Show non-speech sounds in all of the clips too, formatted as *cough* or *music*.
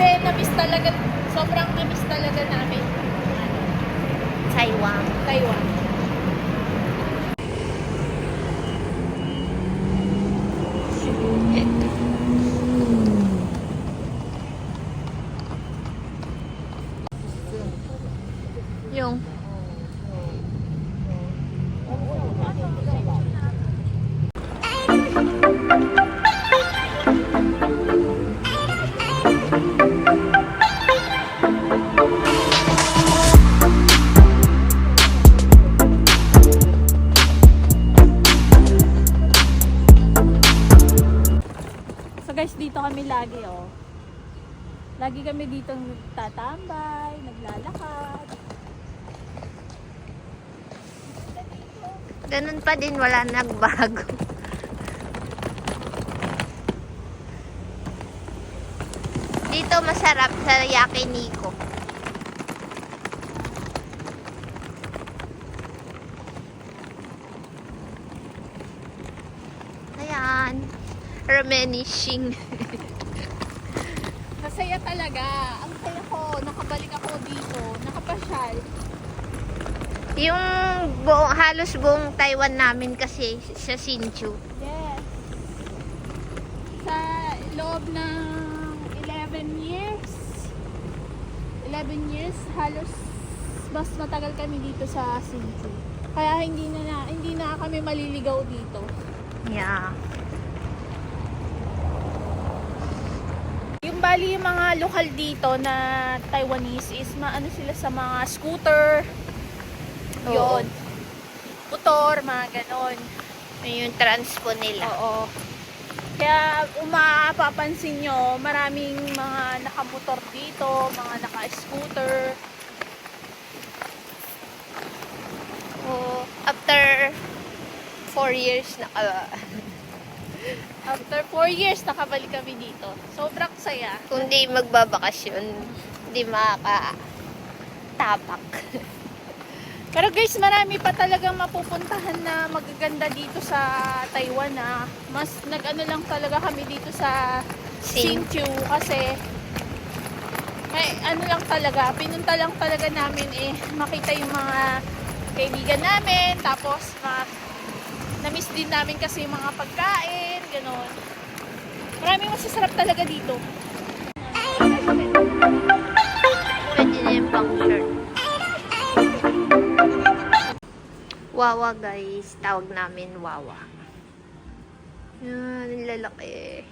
Kasi na-miss talaga, sobrang na-miss talaga namin. Taiwan. Taiwan. So guys, dito kami lagi oh. Lagi kami dito tatambay, naglalakad. ganun pa din wala nagbago. Dito masarap sa yakiniku. Remenishing. *laughs* Masaya talaga. Ang saya ko, nakabalik ako dito, nakapasyal. Yung buong, halos buong Taiwan namin kasi sa Sinchu. Yes. Sa loob ng 11 years, 11 years, halos mas matagal kami dito sa Sinchu. Kaya hindi na, na hindi na kami maliligaw dito. Yeah. Bali yung mga lokal dito na Taiwanese is maano sila sa mga scooter. Oo. Yun. Motor, mga ganon. Yun yung transpo nila. Oo. Kaya umapapansin nyo, maraming mga nakamotor dito, mga naka-scooter. Oo. After four years na uh, After 4 years, nakabalik kami dito. Sobrang saya. kung di magbabakasyon, di makaka tapak. *laughs* Pero guys, marami pa talagang mapupuntahan na magaganda dito sa Taiwan na mas nag-ano lang talaga kami dito sa Sin- Sinchu kasi may ano lang talaga, pinunta lang talaga namin eh makita yung mga kaibigan namin tapos ma na-miss din namin kasi yung mga pagkain, gano'n. Maraming masasarap talaga dito. Pwede na. Wawa guys. Tawag namin Wawa. Yan, ang lalaki.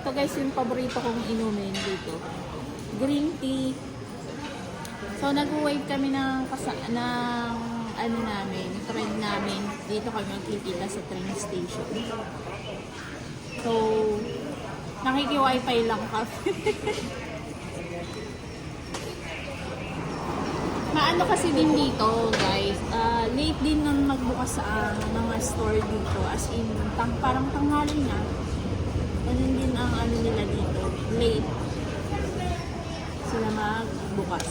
Ito guys yung paborito kong inumin dito. Green tea. So nag-wait kami ng, ng ano namin, train namin. Dito kami magkikita sa train station. So, nakiki-wifi lang kami. *laughs* Maano kasi din dito, guys. ah, late din nang magbukas ang mga store dito. As in, tang, parang tanghali na. Ganun din ang ano nila dito. Late. Sila magbukas.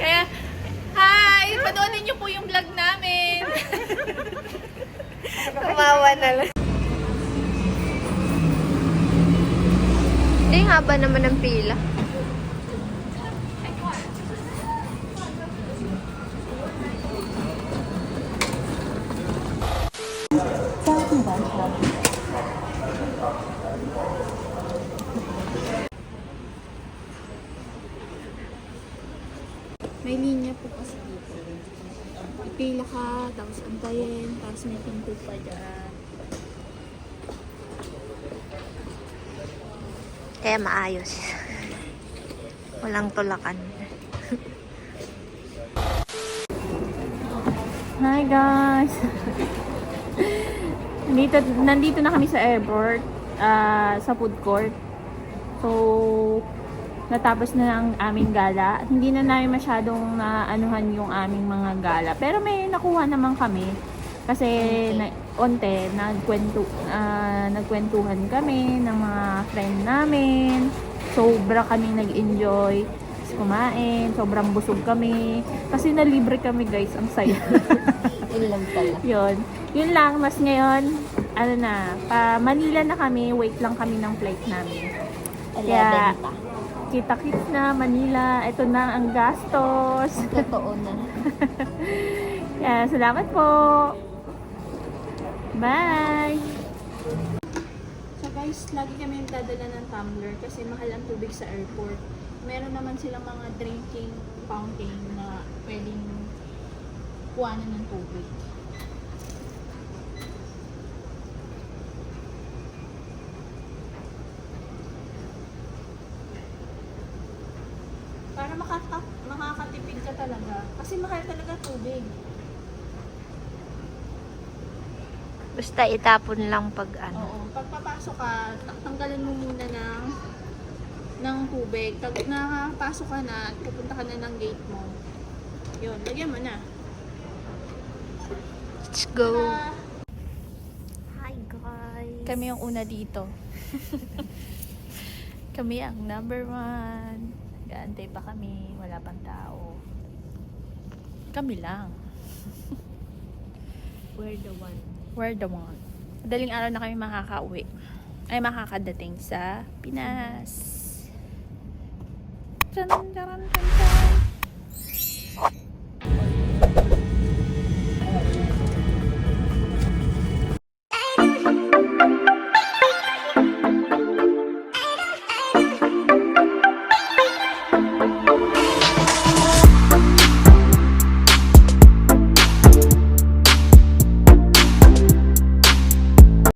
Kaya, hi! Panoonin niyo po yung vlog namin. *laughs* Kumawa na lang. Hindi, haba naman ng pila. May linya po kasi dito. Ipila ka, tapos antayin, tapos may pinto pa dyan. Kaya maayos. Walang tulakan. Hi guys! nandito, nandito na kami sa airport, ah, sa food court. So, natapos na ang aming gala. Hindi na namin masyadong naanuhan yung aming mga gala. Pero may nakuha naman kami. Kasi, na, onte, nagkwento, ah, nagkwentuhan kami ng mga friend namin. Sobra kami nag-enjoy kumain, sobrang busog kami. Kasi nalibre kami guys, ang saya. *laughs* Yun lang pala. Yun. Yun lang, mas ngayon, ano na, pa Manila na kami, wait lang kami ng flight namin. Kaya, pa. kita-kits na, Manila, ito na ang gastos. Totoo na. *laughs* Kaya, salamat po. Bye! So guys, lagi kami nagdadala ng tumbler kasi mahal ang tubig sa airport. Meron naman silang mga drinking fountain na pwedeng kuhanan ng tubig. Para makaka makakatipid ka talaga. Kasi mahal talaga tubig. Basta itapon lang pag ano. Oo. Pag papasok ka, ta- tanggalan mo muna ng ng tubig. Pag nakapasok ka na, at pupunta ka na ng gate mo. Yun, lagyan mo na. Let's go. Tara! Hi guys. Kami yung una dito. *laughs* kami ang number one. Gaantay pa kami. Wala pang tao. Kami lang. *laughs* We're the one. We're the one. Madaling araw na kami makakauwi. Ay, makakadating sa Pinas. Tran, tran, tran, tran.